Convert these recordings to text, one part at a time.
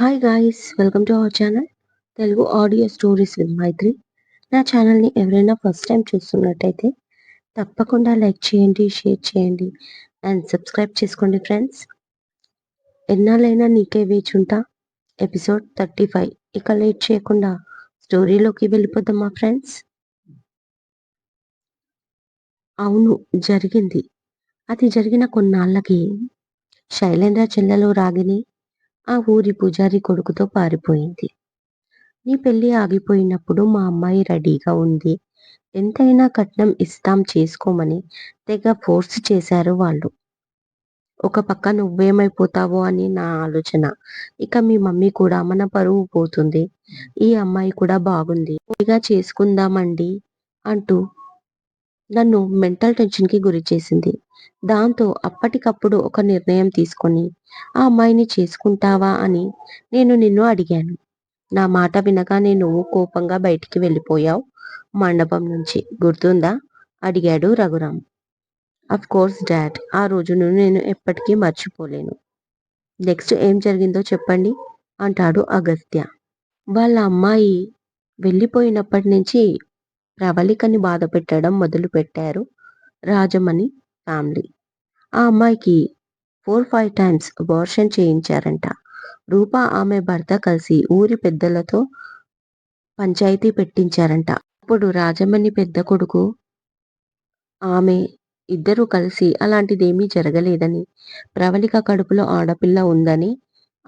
Hi guys welcome to our channel Telugu audio stories with Maithri నా ఛానల్ని ఎవరైనా first time చూస్తున్నట్టయితే తప్పకుండా లైక్ చేయండి షేర్ చేయండి అండ్ సబ్స్క్రైబ్ చేసుకోండి ఫ్రెండ్స్ ఎన్నాళ్ళైనా నీకే వేచుంటా ఎపిసోడ్ థర్టీ ఫైవ్ ఇక లేట్ చేయకుండా స్టోరీలోకి వెళ్ళిపోద్దాం మా ఫ్రెండ్స్ అవును జరిగింది. అది జరిగిన కొన్నాళ్ళకి శైలేంద్ర చెల్లెలు రాగిని ఆ ఊరి పూజారి కొడుకుతో పారిపోయింది. నీ పెళ్ళి ఆగిపోయినప్పుడు మా అమ్మాయి రెడీగా ఉంది. ఎంతైనా కట్నం ఇస్తాం చేసుకోమని తెగ ఫోర్స్ చేశారు వాళ్ళు. ఒక పక్క నువ్వేమైపోతావో అని నా ఆలోచన. ఇక మీ మమ్మీ కూడా మన పరువు పోతుంది. ఈ అమ్మాయి కూడా బాగుంది. ఇక చేసుకుందామండి అంటూ నన్ను మెంటల్ టెన్షన్కి గురి చేసింది. దాంతో అప్పటికప్పుడు ఒక నిర్ణయం తీసుకొని ఆ అమ్మాయిని చేసుకుంటావా? అని నేను నిన్ను అడిగాను. నా మాట వినగానే నువ్వు కోపంగా బయటికి వెళ్ళిపోయావు మండపం నుంచి. గుర్తుందా? అడిగాడు రఘురామ్ అఫ్ కోర్స్ డాడ్ ఆ రోజును నేను ఎప్పటికీ మర్చిపోలేను. నెక్స్ట్ ఏం జరిగిందో చెప్పండి అంటాడు అగస్త్య. వాళ్ళ అమ్మాయి వెళ్ళిపోయినప్పటి నుంచి ప్రవళికని బాధ పెట్టడం మొదలుపెట్టారు రాజమణి ఫ్యామిలీ. ఆ అమ్మాయికి ఫోర్ ఫైవ్ టైమ్స్ అబార్షన్ చేయించారంట. రూప ఆమె భర్త కలిసి ఊరి పెద్దలతో పంచాయతీ పెట్టించారంట. అప్పుడు రాజమణి పెద్ద కొడుకు ఆమె ఇద్దరూ కలిసి అలాంటిదేమీ జరగలేదని ప్రవళిక కడుపులో ఆడపిల్ల ఉందని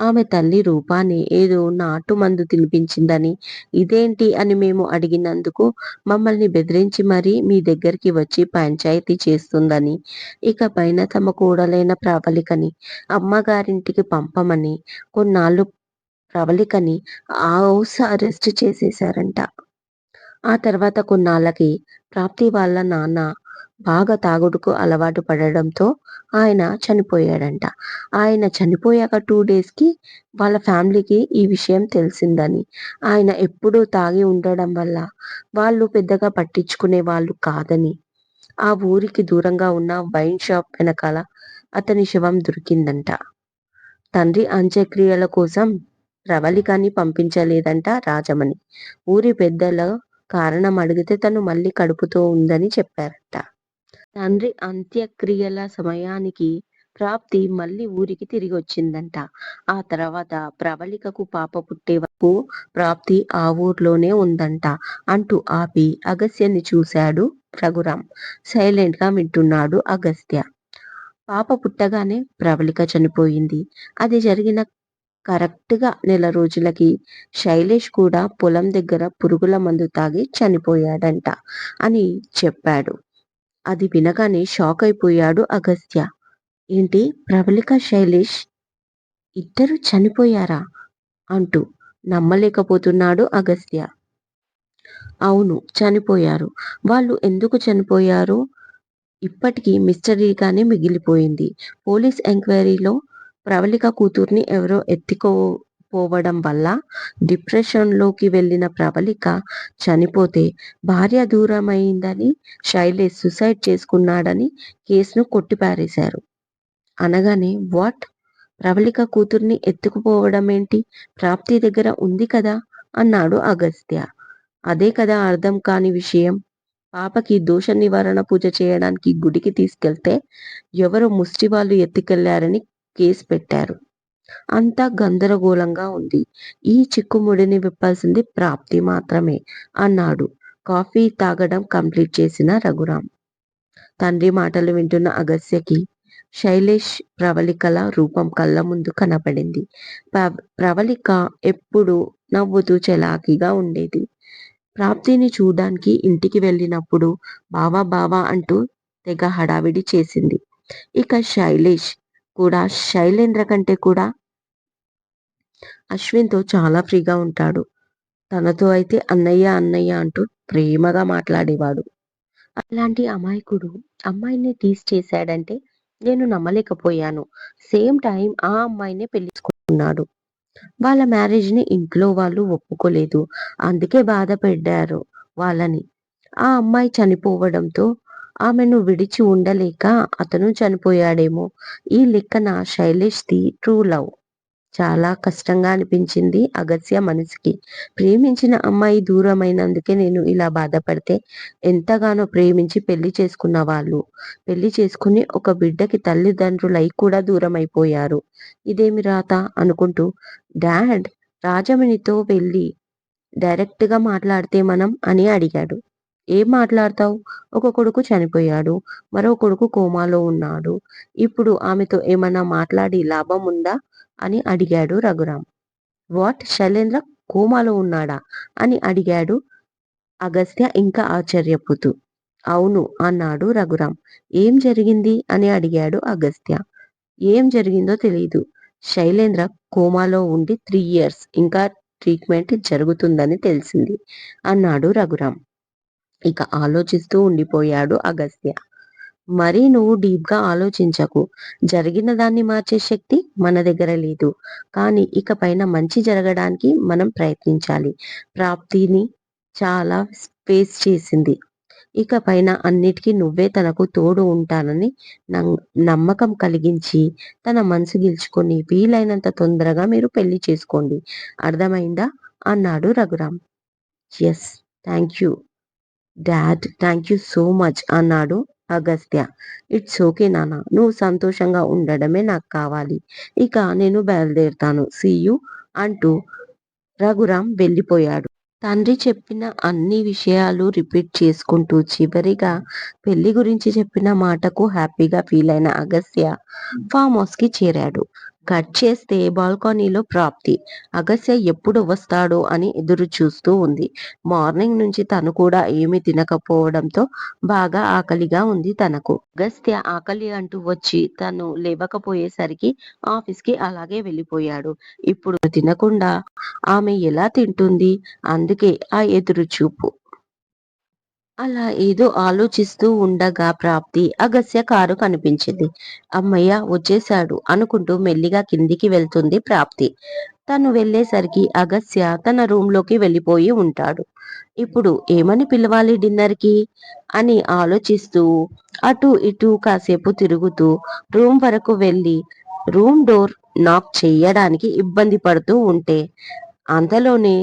ఆమె తల్లి రూపాన్ని ఏదో నాటు మందు తినిపించిందని ఇదేంటి అని మేము అడిగినందుకు మమ్మల్ని బెదిరించి మరీ మీ దగ్గరికి వచ్చి పంచాయతీ చేస్తుందని. ఇక పైన తమ కూడలైన ప్రాబలికని అమ్మగారింటికి పంపమని కొన్నాళ్ళు ప్రవళికని ఆ హౌస్ అరెస్ట్ చేసేశారంట. ఆ తర్వాత కొన్నాళ్ళకి ప్రాప్తి వాళ్ళ నాన్న బాగా తాగుడుకు అలవాటు పడడంతో ఆయన చనిపోయాడంట. ఆయన చనిపోయాక టూ డేస్కి వాళ్ళ ఫ్యామిలీకి ఈ విషయం తెలిసిందని. ఆయన ఎప్పుడూ తాగి ఉండడం వల్ల వాళ్ళు పెద్దగా పట్టించుకునే వాళ్ళు కాదని. ఆ ఊరికి దూరంగా ఉన్న వైన్ షాప్ వెనకాల అతని శవం దొరికిందంట. తండ్రి అంత్యక్రియల కోసం ప్రవళికాన్ని పంపించలేదంట రాజమణి. ఊరి పెద్దల కారణం అడిగితే తను మళ్ళీ కడుపుతో ఉందని చెప్పారట. తండ్రి అంత్యక్రియల సమయానికి ప్రాప్తి మళ్ళీ ఊరికి తిరిగి వచ్చిందంట ఆ తర్వాత ప్రవళికకు పాప పుట్టే వరకు ప్రాప్తి ఆ ఊర్లోనే ఉందంట అంటూ ఆపి అగస్త్యని చూశాడు రఘురాం సైలెంట్గా వింటున్నాడు అగస్త్య. పాప పుట్టగానే ప్రవళిక చనిపోయింది. అది జరిగిన కరెక్ట్గా నెల రోజులకి శైలేష్ కూడా పొలం దగ్గర పురుగుల మందు తాగి చనిపోయాడంట అని చెప్పాడు. అది వినగానే షాక్ అయిపోయాడు అగస్త్య. ఏంటి ప్రవళిక శైలేష్? ఇద్దరు చనిపోయారా? అంటూ నమ్మలేకపోతున్నాడు అగస్త్య. అవును చనిపోయారు. వాళ్ళు ఎందుకు చనిపోయారు? ఇప్పటికీ మిస్టరీగానే మిగిలిపోయింది. పోలీస్ ఎంక్వైరీలో ప్రవళిక కూతుర్ని ఎవరో ఎత్తుకో పోవడం వల్ల డిప్రెషన్లోకి వెళ్ళిన ప్రబలిక చనిపోతే భార్య దూరమైందని శైలేష్ సుసైడ్ చేసుకున్నాడని కేసును కొట్టిపారేశారు. అనగానే వాట్? ప్రబలిక కూతుర్ని ఎత్తుకుపోవడం ఏంటి ప్రాప్తి దగ్గర ఉంది కదా? అన్నాడు అగస్త్య. అదే కదా అర్థం కాని విషయం. పాపకి దోష నివారణ పూజ చేయడానికి గుడికి తీసుకెళ్తే ఎవరో ముష్టి వాళ్ళు ఎత్తుకెళ్ళారని కేసు పెట్టారు. అంతా గందరగోళంగా ఉంది. ఈ చిక్కుముడిని విప్పాల్సింది ప్రాప్తి మాత్రమే అన్నాడు. కాఫీ తాగడం కంప్లీట్ చేసిన రఘురాం. తండ్రి మాటలు వింటున్న అగస్యకి శైలేష్ ప్రవళికల రూపం కళ్ళ ముందు కనపడింది. ప్రవళిక ఎప్పుడు నవ్వుతూ చలాకీగా ఉండేది. ప్రాప్తిని చూడ్డానికి ఇంటికి వెళ్ళినప్పుడు బావా బావా అంటూ తెగ హడావిడి చేసింది. ఇక శైలేష్ కూడా శైలేంద్ర కంటే కూడా అశ్విన్తో చాలా ఫ్రీగా ఉంటాడు. తనతో అయితే అన్నయ్య అన్నయ్య అంటూ ప్రేమగా మాట్లాడేవాడు. అలాంటి అమాయకుడు అమ్మాయిని టీస్ చేశాడంటే నేను నమ్మలేకపోయాను. సేమ్ టైం ఆ అమ్మాయినే పెళ్ళించుకున్నాడు వాళ్ళ మ్యారేజ్ని ఇంట్లో వాళ్ళు ఒప్పుకోలేదు. అందుకే బాధపడ్డారు వాళ్ళని. ఆ అమ్మాయి చనిపోవడంతో ఆమెను విడిచి ఉండలేక అతను చనిపోయాడేమో. ఈ లెక్కన శైలేష్ ది ట్రూ లవ్ చాలా కష్టంగా అనిపించింది అగస్య మనసుకి. ప్రేమించిన అమ్మాయి దూరమైనందుకే నేను ఇలా బాధపడితే ఎంతగానో ప్రేమించి పెళ్ళి చేసుకున్న వాళ్ళు పెళ్ళి చేసుకుని ఒక బిడ్డకి తల్లిదండ్రులై కూడా దూరమైపోయారు. ఇదేమి రాత అనుకుంటూ డాడ్ రాజమణితో వెళ్ళి డైరెక్ట్గా మాట్లాడితే మనం అని అడిగాడు. ఏం మాట్లాడతావు ఒక కొడుకు చనిపోయాడు. మరో కొడుకు కోమాలో ఉన్నాడు. ఇప్పుడు ఆమెతో ఏమన్నా మాట్లాడి లాభం ఉందా? అని అడిగాడు రఘురాం. వాట్ శైలేంద్ర కోమాలో ఉన్నాడా? అని అడిగాడు అగస్త్య ఇంకా ఆశ్చర్యపోతూ. అవును అన్నాడు రఘురాం. ఏం జరిగింది? అని అడిగాడు అగస్త్య. ఏం జరిగిందో తెలియదు శైలేంద్ర కోమాలో ఉండి త్రీ ఇయర్స్ ఇంకా ట్రీట్మెంట్ జరుగుతుందని తెలిసింది అన్నాడు రఘురాం. ఇక ఆలోచిస్తూ ఉండిపోయాడు అగస్త్య. మరీ నువ్వు డీప్గా ఆలోచించకు. జరిగిన దాన్ని మార్చే శక్తి మన దగ్గర లేదు. కానీ ఇకపైన మంచి జరగడానికి మనం ప్రయత్నించాలి. ప్రాప్తిని చాలా ఫేస్ చేసింది. ఇకపైన అన్నిటికీ నువ్వే తనకు తోడు ఉంటానని నమ్మకం కలిగించి తన మనసు గెలుచుకొని వీలైనంత తొందరగా మీరు పెళ్ళి చేసుకోండి. అర్థమైందా? అన్నాడు Raghuram yes thank you dad thank you so much అన్నాడు అగస్త్య. ఇట్స్ ఓకే నాన్న నువ్వు సంతోషంగా ఉండడమే నాకు కావాలి. ఇక నేను బయలుదేరుతాను సీయు అంటూ రఘురాం వెళ్ళిపోయాడు. తండ్రి చెప్పిన అన్ని విషయాలు రిపీట్ చేసుకుంటూ చివరిగా పెళ్ళి గురించి చెప్పిన మాటకు హ్యాపీగా ఫీల్ అయిన అగస్త్య ఫామ్ హౌస్కి చేరాడు. కట్ చేస్తే బాల్కనీలో ప్రాప్తి అగస్య ఎప్పుడు వస్తాడో అని ఎదురు చూస్తూ ఉంది. మార్నింగ్ నుంచి తను కూడా ఏమి తినకపోవడంతో బాగా ఆకలిగా ఉంది తనకు. అగస్త్య ఆకలి అంటూ వచ్చి తను లేవకపోయేసరికి ఆఫీస్కి అలాగే వెళ్ళిపోయాడు. ఇప్పుడు తినకుండా ఆమె ఎలా తింటుంది? అందుకే ఆ ఎదురు చూపు. అలా ఏదో ఆలోచిస్తూ ఉండగా ప్రాప్తి అగస్య కారు కనిపించింది. అమ్మయ్య వచ్చేశాడు అనుకుంటూ మెల్లిగా కిందికి వెళ్తుంది ప్రాప్తి. తను వెళ్ళేసరికి అగస్య తన రూమ్లోకి వెళ్ళిపోయి ఉంటాడు. ఇప్పుడు ఏమని పిలవాలి డిన్నర్కి అని ఆలోచిస్తూ అటు ఇటు కాసేపు తిరుగుతూ రూమ్ వరకు వెళ్ళి రూమ్ డోర్ నాక్ చేయడానికి ఇబ్బంది పడుతూ ఉంటే అంతలోనే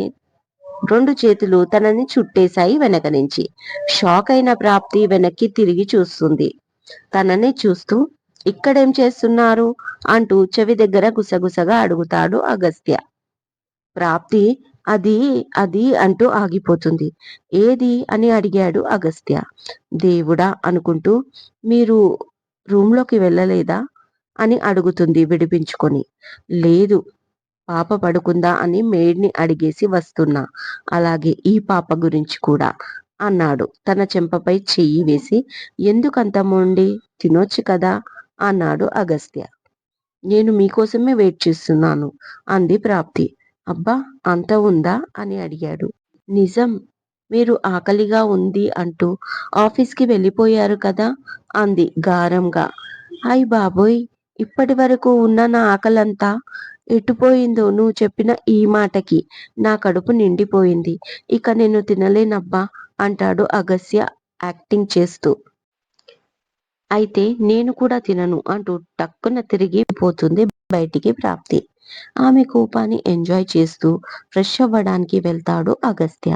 రెండు చేతులు తనని చుట్టేశాయి వెనక నుంచి. షాక్ అయిన ప్రాప్తి వెనక్కి తిరిగి చూస్తుంది. తనని చూస్తూ ఇక్కడేం చేస్తున్నారు? అంటూ చెవి దగ్గర గుసగుసగా అడుగుతాడు అగస్త్య. ప్రాప్తి అది అది అంటూ ఆగిపోతుంది. ఏది? అని అడిగాడు అగస్త్య. దేవుడా అనుకుంటూ మీరు రూమ్లోకి వెళ్ళలేదా? అని అడుగుతుంది విడిపించుకొని. లేదు పాప పడుకుందా అని మేడ్ని అడిగేసి వస్తున్నా. అలాగే ఈ పాప గురించి కూడా అన్నాడు. తన చెంపపై చెయ్యి వేసి ఎందుకంత మొండి? తినొచ్చు కదా? అన్నాడు అగస్త్య. నేను మీకోసమే వెయిట్ చేస్తున్నాను అంది ప్రాప్తి. అబ్బా అంత ఉందా? అని అడిగాడు. నిజం. మీరు ఆకలిగా ఉంది అంటూ ఆఫీస్కి వెళ్ళిపోయారు కదా? అంది గారంగా. హాయ్ బాబోయ్! ఇప్పటి వరకు ఉన్న నా ఆకలంతా ఎటుపోయిందో నువ్వు చెప్పిన ఈ మాటకి నా కడుపు నిండిపోయింది. ఇక నేను తినలేనబ్బా అంటాడు అగస్య యాక్టింగ్ చేస్తూ. అయితే నేను కూడా తినను అంటూ టక్కున తిరిగి పోతుంది బయటికి ప్రాప్తి. ఆమె కోపాన్ని ఎంజాయ్ చేస్తూ ఫ్రెష్ అవ్వడానికి వెళ్తాడు అగస్త్య.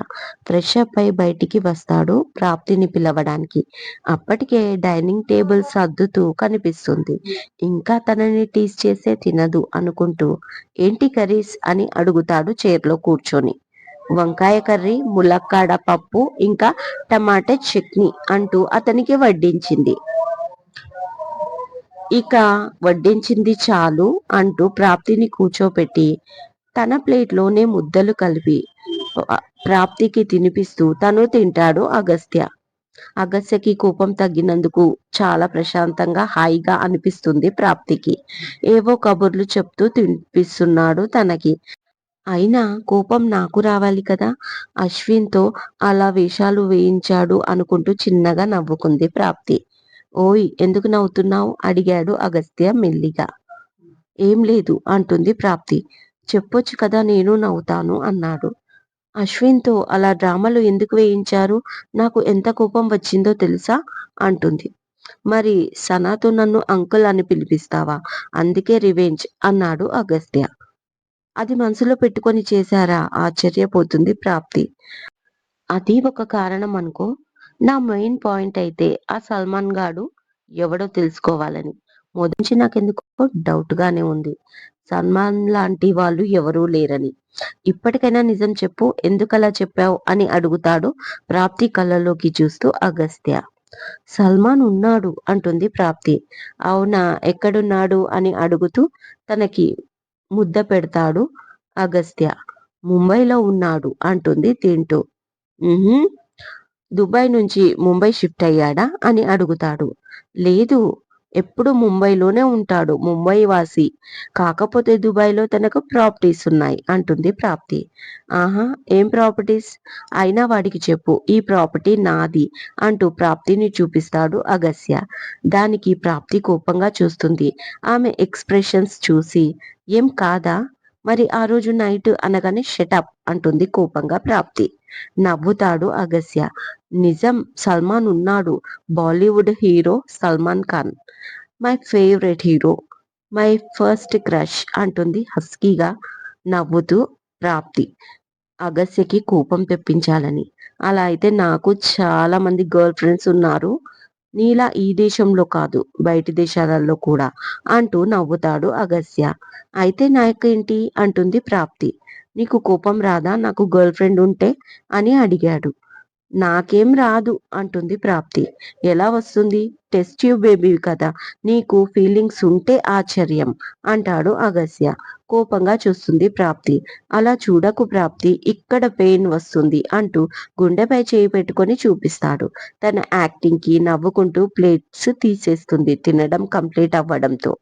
ఫ్రెష్ అప్ అయి బయటికి వస్తాడు ప్రాప్తిని పిలవడానికి. అప్పటికే డైనింగ్ టేబుల్ సర్దుతూ కనిపిస్తుంది. ఇంకా తనని టీస్ చేసే తినదు అనుకుంటూ ఏంటి కర్రీస్ అని అడుగుతాడు చైర్లో కూర్చొని. వంకాయ కర్రీ ములక్కాడ పప్పు ఇంకా టమాటా చట్నీ అంటూ అతనికి వడ్డించింది. ఇక వడ్డించింది చాలు అంటూ ప్రాప్తిని కూర్చోపెట్టి తన ప్లేట్లోనే ముద్దలు కలిపి ప్రాప్తికి తినిపిస్తూ తను తింటాడు అగస్త్య. అగస్యకి కోపం తగ్గినందుకు చాలా ప్రశాంతంగా హాయిగా అనిపిస్తుంది ప్రాప్తికి. ఏవో కబుర్లు చెప్తూ తినిపిస్తున్నాడు తనకి. అయినా కోపం నాకు రావాలి కదా? అశ్విన్తో అలా వేషాలు వేయించాడు అనుకుంటూ చిన్నగా నవ్వుకుంది ప్రాప్తి. ఓయ్ ఎందుకు నవ్వుతున్నావు? అడిగాడు అగస్త్య మెల్లిగా. ఏం లేదు అంటుంది ప్రాప్తి. చెప్పొచ్చు కదా నేను నవ్వుతాను అన్నాడు. అశ్విన్తో అలా డ్రామాలు ఎందుకు వేయించారు? నాకు ఎంత కోపం వచ్చిందో తెలుసా? అంటుంది. మరి సనాతో నన్ను అంకుల్ అని పిలిపిస్తావా? అందుకే రివెంజ్ అన్నాడు అగస్త్య. అది మనసులో పెట్టుకొని చేశారా? ఆశ్చర్యపోతుంది ప్రాప్తి. అది ఒక కారణం అనుకో. నా మెయిన్ పాయింట్ అయితే ఆ సల్మాన్ గాడు ఎవడో తెలుసుకోవాలని. మొదటి నాకెందుకో డౌట్ గానే ఉంది. సల్మాన్ లాంటి వాళ్ళు ఎవరూ లేరని. ఇప్పటికైనా నిజం చెప్పు ఎందుకలా చెప్పావు అని అడుగుతాడు ప్రాప్తి కళ్ళలోకి చూస్తూ అగస్త్య. సల్మాన్ ఉన్నాడు అంటుంది ప్రాప్తి. అవునా ఎక్కడున్నాడు అని అడుగుతూ తనకి ముద్ద పెడతాడు అగస్త్య. ముంబైలో ఉన్నాడు అంటుంది తింటూ. దుబాయ్ నుంచి ముంబై షిఫ్ట్ అయ్యాడా అని అడుగుతాడు. లేదు ఎప్పుడు ముంబైలోనే ఉంటాడు ముంబై వాసి కాకపోతే దుబాయ్లో తనకు ప్రాపర్టీస్ ఉన్నాయి అంటుంది ప్రాప్తి. ఆహా ఏం ప్రాపర్టీస్? అయినా వాడికి చెప్పు ఈ ప్రాపర్టీ నాది అంటూ ప్రాప్తిని చూపిస్తాడు అగస్య. దానికి ప్రాప్తి కోపంగా చూస్తుంది. ఆమె ఎక్స్ప్రెషన్స్ చూసి ఏం కాదా? మరి ఆ రోజు నైట్ అనగానే షటప్ అంటుంది కోపంగా ప్రాప్తి. నవ్వుతాడు అగస్య. నిజం సల్మాన్ ఉన్నాడు. Bollywood hero Salman Khan. My favourite hero. My first crush అంటుంది హస్కీగా నవ్వుతూ ప్రాప్తి. అగస్యకి కోపం తెప్పించాలని. అలా అయితే నాకు చాలా మంది గర్ల్ ఫ్రెండ్స్ ఉన్నారు. నీలా ఈ దేశంలో కాదు బయటి దేశాలలో కూడా అంటూ నవ్వుతాడు అగస్య. అయితే నాకేంటి అంటుంది ప్రాప్తి. నీకు కోపం రాదా? నాకు గర్ల్ ఫ్రెండ్ ఉంటే? అని అడిగాడు. నాకేం రాదు అంటుంది ప్రాప్తి. ఎలా వస్తుంది? టెస్ట్ ట్యూబ్ బేబీ కదా నీకు ఫీలింగ్స్ ఉంటే ఆశ్చర్యం అంటాడు అగస్య. కోపంగా చూస్తుంది ప్రాప్తి. అలా చూడకు ప్రాప్తి ఇక్కడ పెయిన్ వస్తుంది అంటూ గుండెపై చేయి పెట్టుకొని చూపిస్తాడు. తన యాక్టింగ్కి నవ్వుకుంటూ ప్లేట్స్ తీసేస్తుంది తినడం కంప్లీట్ అవ్వడంతో.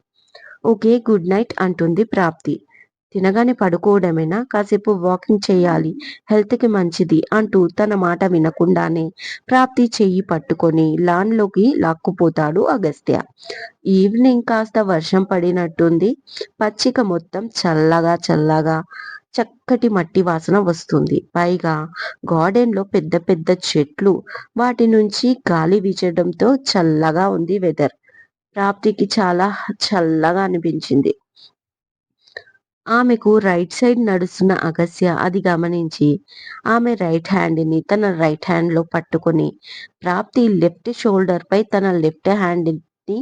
ఓకే గుడ్ నైట్ అంటుంది ప్రాప్తి. తినగానే పడుకోవడమేనా? కాసేపు వాకింగ్ చేయాలి. హెల్త్కి మంచిది అంటూ తన మాట వినకుండానే ప్రాప్తి చెయ్యి పట్టుకొని లాన్లోకి లాక్కుపోతాడు అగస్త్య. ఈవినింగ్ కాస్త వర్షం పడినట్టుంది. పచ్చిక మొత్తం చల్లగా చల్లగా చక్కటి మట్టి వాసన వస్తుంది. పైగా గార్డెన్లో పెద్ద పెద్ద చెట్లు వాటి నుంచి గాలి వీచడంతో చల్లగా ఉంది వెదర్. ప్రాప్తికి చాలా చల్లగా అనిపించింది. ఆమెకు రైట్ సైడ్ నడుస్తున్న అగస్య అది గమనించి ఆమె రైట్ హ్యాండ్ని తన రైట్ హ్యాండ్లో పట్టుకొని ప్రాప్తి లెఫ్ట్ షోల్డర్ పై తన లెఫ్ట్ హ్యాండ్ని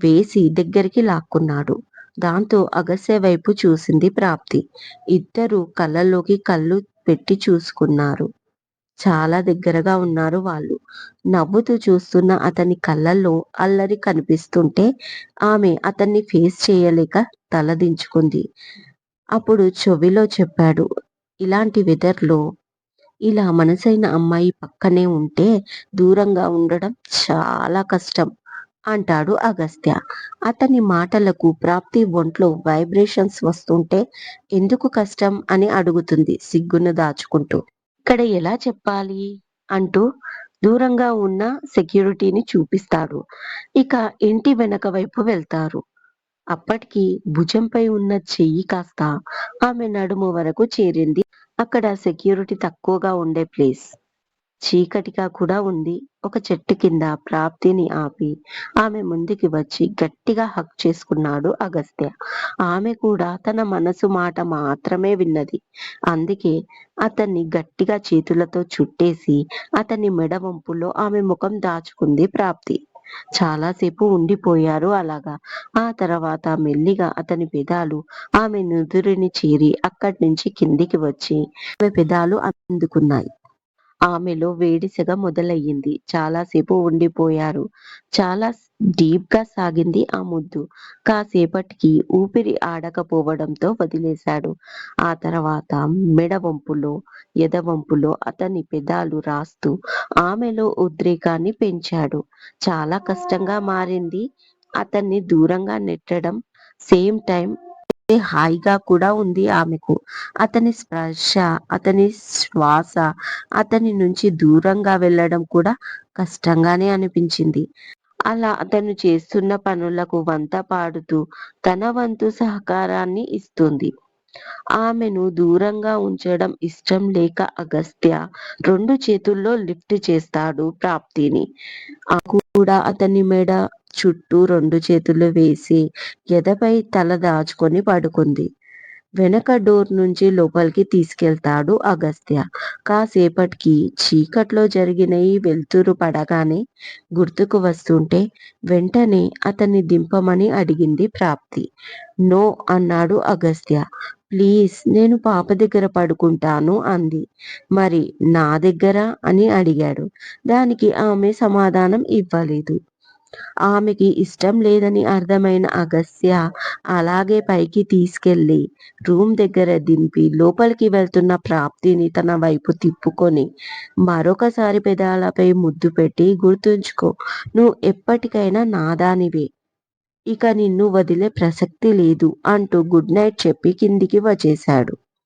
వేసి దగ్గరికి లాక్కున్నాడు. దాంతో అగస్య వైపు చూసింది ప్రాప్తి. ఇద్దరు కళ్ళల్లోకి కళ్ళు పెట్టి చూసుకున్నారు. చాలా దగ్గరగా ఉన్నారు వాళ్ళు. నవ్వుతూ చూస్తున్న అతని కళ్ళల్లో అల్లరి కనిపిస్తుంటే ఆమె అతన్ని ఫేస్ చేయలేక తలదించుకుంది. అప్పుడు చెవిలో చెప్పాడు ఇలాంటి వెదర్లో ఇలా మనసైన అమ్మాయి పక్కనే ఉంటే దూరంగా ఉండడం చాలా కష్టం అంటాడు అగస్త్య. అతని మాటలకు ప్రాప్తి ఒంట్లో వైబ్రేషన్స్ వస్తుంటే ఎందుకు కష్టం అని అడుగుతుంది సిగ్గును దాచుకుంటూ. ఇక్కడ ఎలా చెప్పాలి? అంటూ దూరంగా ఉన్న సెక్యూరిటీని చూపిస్తాడు. ఇక ఇంటి వెనక వైపు వెళ్తారు. అప్పటికి భుజంపై ఉన్న చెయ్యి కాస్త ఆమె నడుము వరకు చేరింది. అక్కడ సెక్యూరిటీ తక్కువగా ఉండే ప్లేస్. చీకటిగా కూడా ఉంది. ఒక చెట్టు కింద ప్రాప్తిని ఆపి ఆమె ముందుకి వచ్చి గట్టిగా హక్ చేసుకున్నాడు అగస్త్య. ఆమె కూడా తన మనసు మాట మాత్రమే విన్నది. అందుకే అతన్ని గట్టిగా చేతులతో చుట్టేసి అతని మెడ వంపులో ఆమె ముఖం దాచుకుంది ప్రాప్తి. చాలాసేపు ఉండిపోయారు అలాగా. ఆ తర్వాత మెల్లిగా అతని పెదాలు ఆమె నుదురుని చేరి అక్కడి నుంచి కిందికి వచ్చి ఆమె పెదాలు అందుకున్నాయి. ఆమెలో వేడిసెగ మొదలయ్యింది. చాలాసేపు ఉండిపోయారు. చాలా డీప్గా సాగింది ఆ ముద్దు. కాసేపటికి ఊపిరి ఆడకపోవడంతో వదిలేశాడు. ఆ తర్వాత మెడవంపులో ఎదవంపులో అతని పెదాలు రాస్తూ ఆమెలో ఉద్రేకాన్ని పెంచాడు. చాలా కష్టంగా మారింది. అతన్ని దూరంగా నెట్టడం సేమ్ టైం హాయిగా కూడా ఉంది ఆమెకు. అతని స్పర్శ అతని శ్వాస అతని నుంచి దూరంగా వెళ్ళడం కూడా కష్టంగానే అనిపించింది. అలా అతను చేస్తున్న పనులకు వంత పాడుతూ తన వంతు సహకారాన్ని ఇస్తుంది. ఆమెను దూరంగా ఉంచడం ఇష్టం లేక అగస్త్య రెండు చేతుల్లో లిఫ్ట్ చేస్తాడు ప్రాప్తిని. కూడా అతని మెడ చుట్టూ రెండు చేతులు వేసి ఎదపై తల దాచుకొని పడుకుంది వెనక డోర్ నుంచి లోపలికి తీసుకెళ్తాడు అగస్త్య. కాసేపటికి చీకట్లో జరిగినయి వెలుతురు పడగానే గుర్తుకు వస్తుంటే వెంటనే అతన్ని దింపమని అడిగింది ప్రాప్తి. నో అన్నాడు అగస్త్య. ప్లీజ్ నేను పాప దగ్గర పడుకుంటాను అంది. మరి నా దగ్గర? అని అడిగాడు. దానికి ఆమె సమాధానం ఇవ్వలేదు. ఆమెకి ఇష్టం లేదని అర్థమైన అగస్త్య అలాగే పైకి తీసుకెళ్ళి రూమ్ దగ్గర దింపి లోపలికి వెళ్తున్న ప్రాప్తిని తన వైపు తిప్పుకొని మరొకసారి పెదాలపై ముద్దు పెట్టి గుర్తుంచుకో నువ్వు ఎప్పటికైనా నాదానివే. ఇక నిన్ను వదిలే ప్రసక్తి లేదు అంటూ గుడ్ నైట్ చెప్పి కిందికి వచ్చేశాడు.